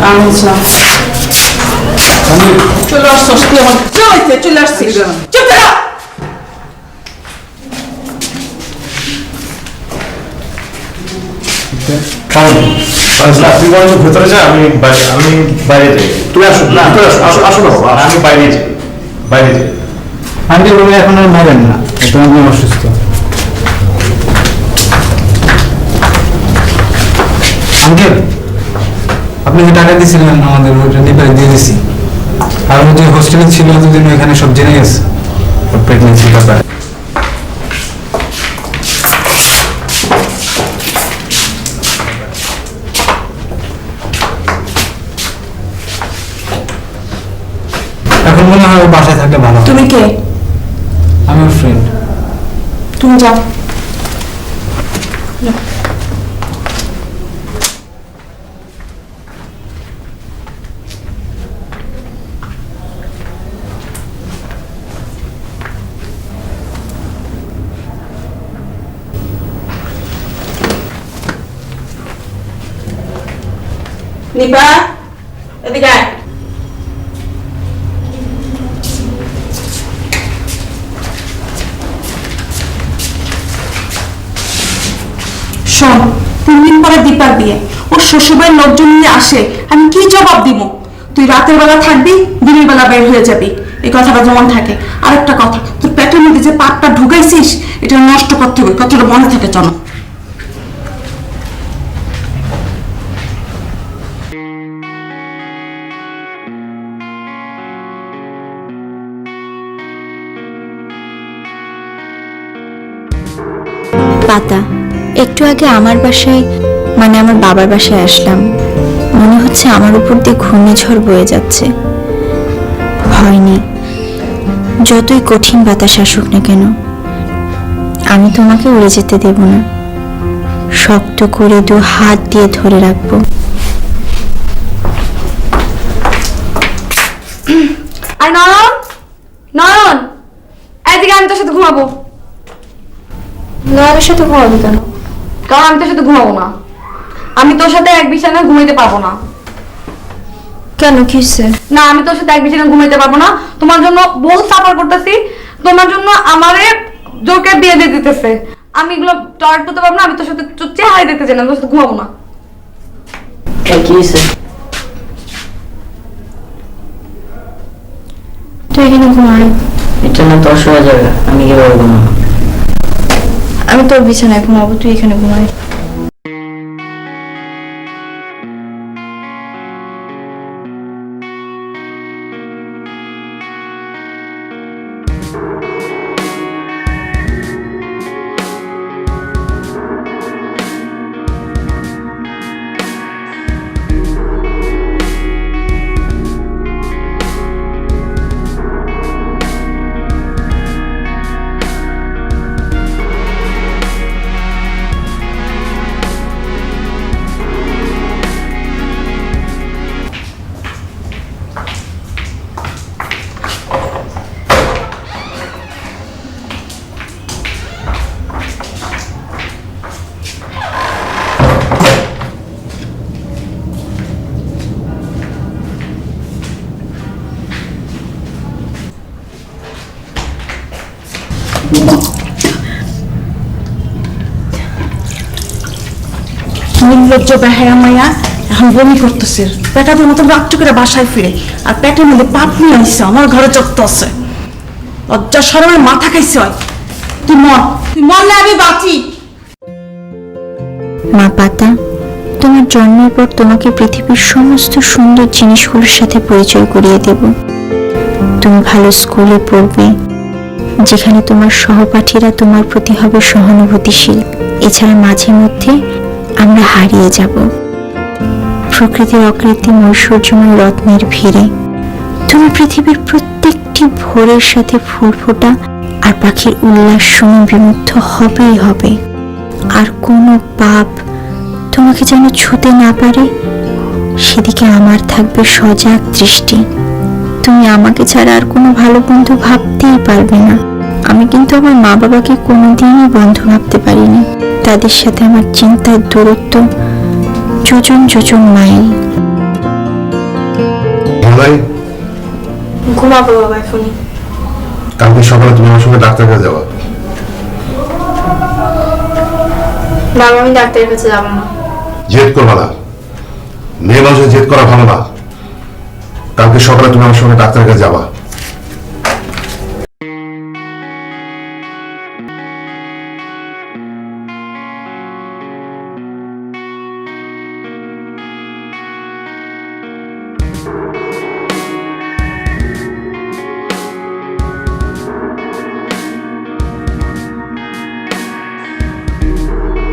আচ্ছা। চলে আসছস তুই আমার জমাইতে চলে আসছিস। চুপ থাকা। কারণ আপনি বরং ভেতরে যান আমি বাইরে আমি বাইরে যাই। তুমি আসো না আসো আসো আসো না আমি বাইরে যাই বাইরে যাই। আন্টি রুমে এখন আর মারেন না আমি অসুস্থ। আঙ্কেল আপনি যে টাকা দিয়েছিলেন আমাদের নিপাই দিয়ে দিছি। আর ও যে হোস্টেলে ছিল এতদিন এখানে সব জেনে গেছে। প্রেগনেন্সির ব্যাপারে। এখন মনে হয় ও বাসায় থাকলে ভালো তুমি কে? আমি ফ্রেন্ড তুমি যাও। নিপা এদিকে আয় শোন তিন দিন পরে দীপার বিয়ে। ওর শ্বশুরবাড়ির লোকজন নিয়ে আসে, আমি কি জবাব দিব? তুই রাতের বেলা থাকবি, দিনের বেলা বের হয়ে যাবি। এই কথাটা যেমন থাকে। আর একটা কথা, তোর পেটের মধ্যে যে পাটটা ঢুকাইছিস, এটা নষ্ট করতে হবে। কথাটা মনে থাকে, চলো। পাতা। একটু আগে আমার বাসায় মানে আমার বাবার বাসায় আসলাম। মনে হচ্ছে আমার উপর দিয়ে ঘূর্ণিঝড় বয়ে যাচ্ছে। ভয় নেই যতই কঠিন বাতাস আসুক না কেন, আমি তোমাকে উড়ে যেতে দেব না। শক্ত করে দু হাত দিয়ে ধরে রাখব। আর নয়ন? নয়ন? এদিকে আমি তোর সাথে ঘুমাবো। নয়নের সাথে ঘুমাবি কেন? কারণ আমি তোর সাথে ঘুমাবো না। আমি তোর সাথে এক বিছানায় ঘুমাইতে পারব না। কেন কিসে? না আমি তোর সাথে এক বিছানায় ঘুমাইতে পারব না। তোমার জন্য বহু সাফার করতেছি। তোমার জন্য আমারে জোরকে বিয়ে দিয়ে দিতেছে। আমি এগুলো টয়লেট করতে পারব না আমি তোর সাথে চেহারাই দেখতে চাই না তোর সাথে ঘুমাবো না। কি হয়েছে তুই এখানে ঘুমাই এটা না তোর শোয়া যাবে আমি কীভাবে ঘুমাবো? আমি তোর বিছানায় ঘুমাবো তুই এখানে ঘুমাই নির্লজ্জ মাইয়া এখন বমি করতেছে। রাত্রি করে বাসায় ফিরে। আর পেটের মধ্যে পাপ নিয়ে আসছে আমার ঘরে আছে। লজ্জা সরমের মাথা খাইছে তুই মর। তুই মরলে আমি বাঁচি। মা পাতা, তোমার জন্মের পর তোমাকে পৃথিবীর সমস্ত সুন্দর জিনিসগুলোর সাথে পরিচয় করিয়ে দেব। তুমি ভালো স্কুলে পড়বে যেখানে তোমার সহপাঠীরা তোমার প্রতি হবে সহানুভূতিশীল। এছাড়া মাঝে মধ্যে আমরা হারিয়ে যাব। প্রকৃতির অকৃত্রিম ঐশ্বর্যময় রত্নের ভিড়ে তুমি পৃথিবীর প্রত্যেকটি ভোরের সাথে ফুল ফোটা আর পাখির উল্লাস শুনে বিমুগ্ধ হবেই হবে। আর কোনো পাপ তোমাকে যেন ছুতে না পারে, সেদিকে আমার থাকবে সজাগ দৃষ্টি। তুমি আমাকে ছাড়া আর কোনো ভালো বন্ধু ভাবতেই পারবে না। আমি কিন্তু আমার মা বাবাকে কোনোদিনই বন্ধু ভাবতে পারিনি। তাদের সাথে আমার চিন্তার দূরত্ব যোজন যোজন মাইল। ভাই ঘুমাবো বাবা এখনই। কালকে সকালে তুমি আমার সঙ্গে ডাক্তার কাছে যাবা। বাবা আমি ডাক্তারের কাছে যাব না। জেদ করবা না। মেয়ে মানুষের জেদ করা ভালো না। কালকে সকালে তুমি আমার সঙ্গে ডাক্তার কাছে যাবা।